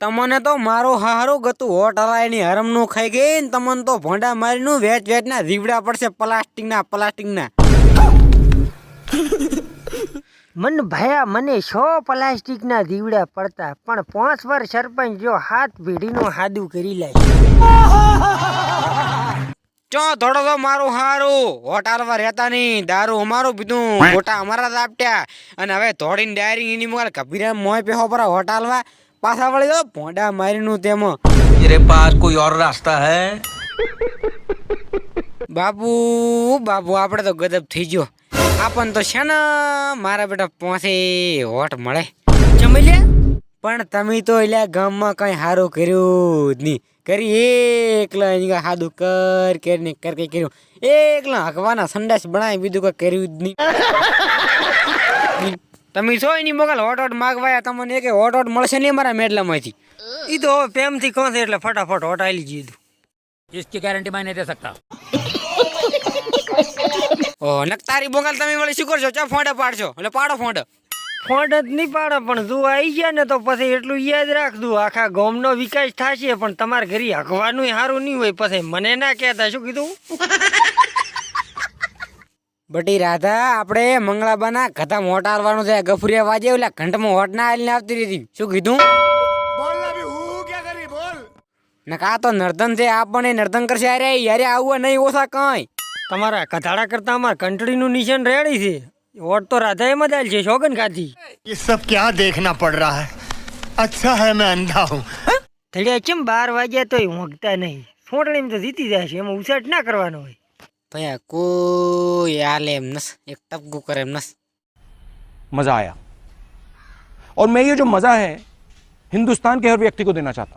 તમને તો મારો હારું ગતું હોટ હલાયની હરમનું ખાઈ ગઈ ને તમને તો ભોંડા મારીનું વેચ વેચના રીવડા પડશે પ્લાસ્ટિકના પ્લાસ્ટિકના. મન ભયા મને સો પ્લાસ્ટિકના દીવડા પડતા પણ પાંચ વાર સરપંચ જો હાથ ભીડીનો હાદું કરી લે. ચો થોડો તો મારું હારું. હોટાલવા રહેતા નહીં. દારૂ અમારું પીધું. ખોટા અમારા જ આપટ્યા. અને હવે ધોડીને ડાયરી એની મગર કબીરા મોય પેહો પર હોટ હાલવા. પાછા વળી દો ભોંડા મારીનું તેમાં तेरे पास कोई और रास्ता है બાબુ બાબુ આપણે તો ગદબ થઈ ગયો આપણ તો છે ને મારા બેટા પોસે હોટ મળે ચમલ્યા પણ તમે તો એટલે ગામમાં કઈ સારું કર્યું જ નહીં કરી એકલા એની કાંઈ સાદું કર કર ને કર કઈ કર્યું એકલા હકવાના સંડાસ બનાવી બીજું કઈ કર્યું જ નહીં તમે છો એની મોકલ હોટ હોટ માગવાયા તમને એક હોટ હોટ મળશે નહીં મારા મેડલામાંથી ઈ તો હવે પ્રેમથી કહો છે એટલે ફટાફટ હોટાલી જીધું इसकी गारंटी मैं नहीं दे सकता ઓ નક તારી બોગલ તમે વળી શું કરશો ચા ફોંડે પાડશો એટલે પાડો ફોંડ ફોન જ નહીં પાડે પણ તું આવી ગયા ને તો પછી એટલું યાદ રાખતું આખા ગામનો વિકાસ થશે પણ તમારે ઘરે હકવાનું સારું નહીં હોય પછી મને ના કહેતા શું કીધું બટી રાધા આપણે મંગળાબાના કથા મોટા હાલવાનું છે ગફુરિયા વાજે ઓલા ઘંટમાં હોટ ના હાલીને આવતી રહી શું કીધું ને કા તો નર્તન છે આપણને નર્તન કરશે અરે યારે આવું નહીં ઓછા કઈ તમારા કથાડા કરતા અમારા કંટડીનું નિશાન રેડી છે વોટ તો રાધા એમ જ આલ છે શોગન ખાધી ये सब क्या देखना पड़ रहा है अच्छा है मैं अंधा हूँ થડિયા કેમ બાર વાગ્યા તોય ઊંઘતા નહીં સોટણીમાં તો જીતી જાય છે એમાં ઉસાટ ના કરવાનો હોય ભયા કોઈ હાલે એમ નસ એક ટપકું કરે એમ નસ मज़ा आया और मैं ये जो मज़ा है हिंदुस्तान के हर व्यक्ति को देना चाहता हूँ